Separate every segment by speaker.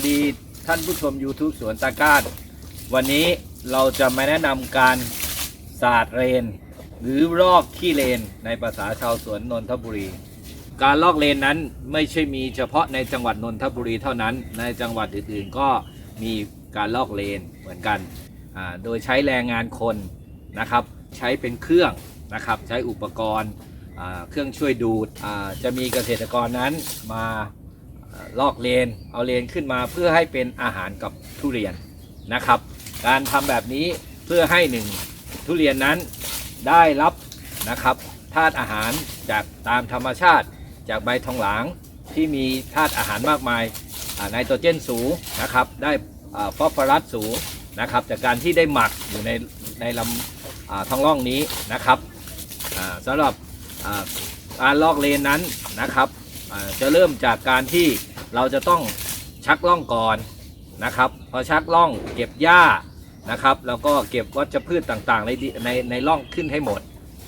Speaker 1: วัสดีท่านผู้ชม YouTube สวนตาก้านวันนี้เราจะมาแนะนำการสาดเรน หรือลอกขี้เลนในภาษาชาวสวนนนทบุรี การลอกเลนนั้นไม่ใช่มีเฉพาะในจังหวัดนนทบุรีเท่านั้น ในจังหวัดอื่นๆ ก็มีการลอกเลนเหมือนกันโดยใช้แรงงานคนนะครับ ใช้เป็นเครื่องนะครับใช้อุปกรณ์เครื่องช่วยดูดจะมีเกษตรกรนั้นมา ลอกเลน เอาเลนขึ้นมาเพื่อให้เป็นอาหารกับทุเรียนนะครับ การทำแบบนี้เพื่อให้หนึ่งทุเรียนนั้นได้รับนะครับธาตุอาหารจากตามธรรมชาติ จากใบทองหลางที่มีธาตุอาหารมากมายไนโตรเจนสูงนะครับ ได้ฟอสฟอรัสสูงนะครับ จากการที่ได้หมักอยู่ในในลำท้องร่องนี้นะครับสำหรับการลอกเลนนั้นนะครับ จะเริ่มจากการที่เราจะต้องชักล่องก่อนนะครับ พอชักล่องเก็บหญ้านะครับ แล้วก็เก็บวัชพืชต่างๆในในในร่องขึ้นให้หมด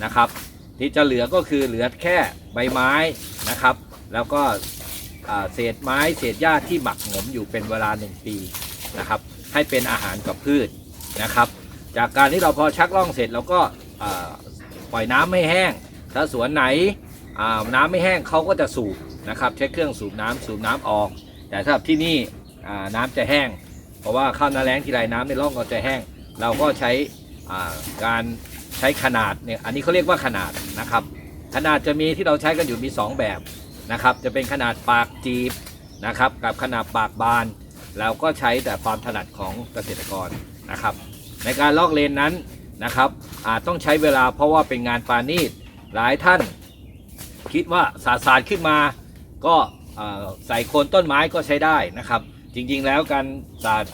Speaker 1: นะครับ ที่จะเหลือก็คือเหลือแค่ใบไม้นะครับ แล้วก็เศษไม้เศษหญ้าที่หมักหมมอยู่เป็นเวลา 1 ปีนะครับ ให้เป็นอาหารกับพืชนะครับ จากการที่เราพอชักล่องเสร็จเราก็ปล่อยน้ำไม่แห้ง ถ้าสวนไหนน้ำไม่แห้งเขาก็จะสูบ นะครับใช้เครื่องสูบน้ำสูบน้ำออก แต่ถ้าที่นี่น้ำจะแห้ง เพราะว่าข้าวนาแล้งทีไรน้ำในร่องก็จะแห้ง เราก็ใช้การใช้ขนาดเนี่ยอันนี้เขาเรียกว่าขนาดนะครับ ขนาดจะมีที่เราใช้กันอยู่มี 2 แบบนะครับ จะเป็นขนาดปากจีบนะครับกับขนาดปากบาน เราก็ใช้แต่ความถนัดของเกษตรกรนะครับ ในการลอกเลนนั้นนะครับอาจต้องใช้เวลาเพราะว่าเป็นงานปานีตหลายท่าน คิดว่าสาดสาดขึ้นมา ก็ใส่โคนต้นไม้ก็ใช้ได้นะครับ จริงๆแล้วการสาด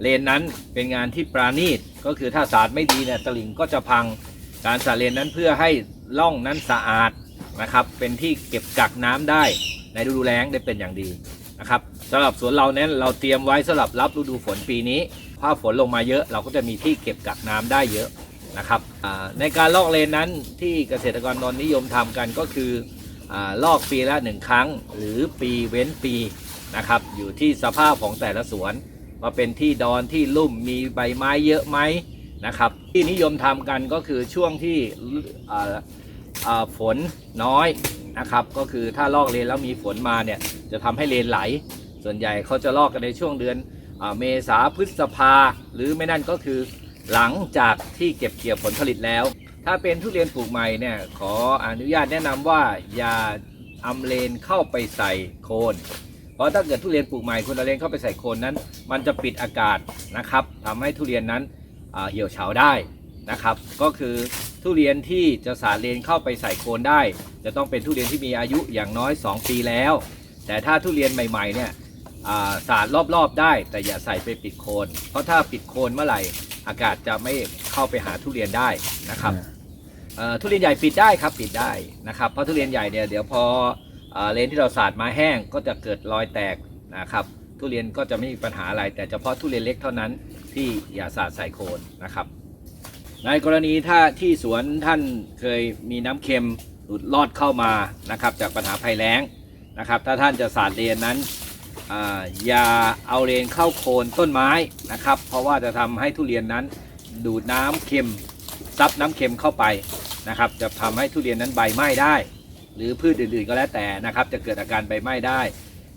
Speaker 1: เลนนั้นเป็นงานที่ปราณีตก็คือถ้าสาดไม่ดีเนี่ยตลิ่งก็จะพังการสาดเลนนั้นเพื่อให้ร่องนั้นสะอาดนะครับ เป็นที่เก็บกักน้ำได้ในฤดูแล้งได้เป็นอย่างดีนะครับสำหรับสวนเราเน้นเราเตรียมไว้สำหรับรับฤดูฝนปีนี้ถ้าฝนลงมาเยอะเราก็จะมีที่เก็บกักน้ำได้เยอะนะครับในการลอกเลนนั้นที่เกษตรกรนนนิยมทำกันก็คือ ลอกปีละหนึ่งครั้ง หรือปีเว้นปีนะครับ อยู่ที่สภาพของแต่ละสวนว่าเป็นที่ดอนที่ลุ่มมีใบไม้เยอะไหมนะครับ ที่นิยมทำกันก็คือช่วงที่ฝนน้อยนะครับ ก็คือถ้าลอกเลนแล้วมีฝนมาเนี่ยจะทำให้เลนไหล ส่วนใหญ่เขาจะลอกกันในช่วงเดือนเมษาพฤษภา หรือไม่นั่นก็คือหลังจากที่เก็บเกี่ยวผลผลิตแล้ว ถ้าเป็นทุเรียนปลูกใหม่เนี่ยขออนุญาตแนะนำว่าอย่าอำเลนเข้าไปใส่โคน เพราะถ้าเกิดทุเรียนปลูกใหม่คุณเอาเลนเข้าไปใส่โคนนั้น มันจะปิดอากาศนะครับทำให้ทุเรียนนั้นเหี่ยวเฉาได้นะครับ ก็คือทุเรียนที่จะสาดเลนเข้าไปใส่โคนได้ จะต้องเป็นทุเรียนที่มีอายุอย่างน้อย 2 ปีแล้ว แต่ถ้าทุเรียนใหม่ๆเนี่ยสาดรอบๆได้ แต่อย่าใส่ไปปิดโคน เพราะถ้าปิดโคนเมื่อไหร่อากาศจะไม่เข้าไปหาทุเรียนได้นะครับ ทุเรียนใหญ่ปิดได้ครับปิดได้นะครับเพราะทุเรียนใหญ่เนี่ยเดี๋ยวพอเอ่อเลนที่เราสาดมาแห้งก็จะเกิดรอยแตกนะครับทุเรียนก็จะไม่มีปัญหาอะไร แต่เฉพาะทุเรียนเล็กเท่านั้นที่อย่าสาดใส่โคนนะครับ ในกรณีถ้าที่สวนท่านเคยมีน้ำเค็มหลุดลอดเข้ามานะครับจากปัญหาภัยแล้งนะครับถ้าท่านจะสาดเลนนั้นออย่าเอาเลนเข้าโคนต้นไม้นะครับ เพราะว่าจะทำให้ทุเรียนนั้นดูดน้ำเค็มซับน้ำเค็มเข้าไป นะครับ จะทำให้ทุเรียนนั้นใบไหม้ได้ หรือพืชอื่นๆก็แล้วแต่นะครับ จะเกิดอาการใบไหม้ได้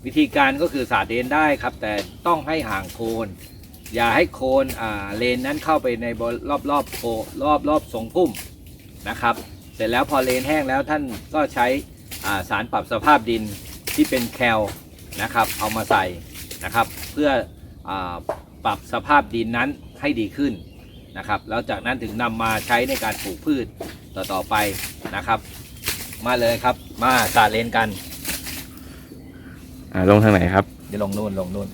Speaker 1: วิธีการก็คือสาดเลนได้ครับ แต่ต้องให้ห่างโคนอย่าให้โคนอ่าเลนนั้นเข้าไปในรอบรอบโครอบรอบทรงพุ่มนะครับ เสร็จแล้วพอเลนแห้งแล้วท่านก็ใช้สารปรับสภาพดินที่เป็นแคลนะครับ เอามาใส่นะครับ เพื่ออปรับสภาพดินนั้นให้ดีขึ้นนะครับ แล้วจากนั้นถึงนำมาใช้ในการปลูกพืช ต่อต่อไปนะครับ มาเลยครับ มาสาดเลนกัน
Speaker 2: อ่าลงทางไหนครับ
Speaker 1: เดี๋ยวลงนู่นลงนู่น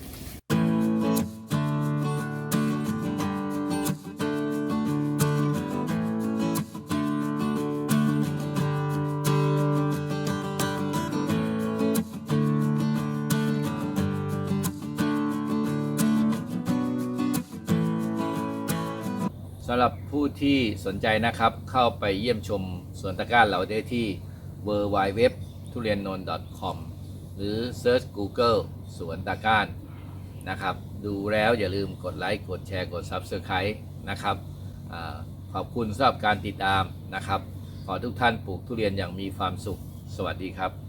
Speaker 1: สำหรับผู้ที่สนใจนะครับเข้าไปเยี่ยมชมสวนตะกร้าเราได้ที่ w w w ทุเรียนนน .com หรือ Search Google สวนตะก้านนะครับ ดูแล้วอย่าลืมกดไลค์กดแชร์กด Subscribe นะครับอขอบคุณสำหรับการติดตามนะครับ ขอทุกท่านปลูกทุเรียนอย่างมีความสุข สวัสดีครับ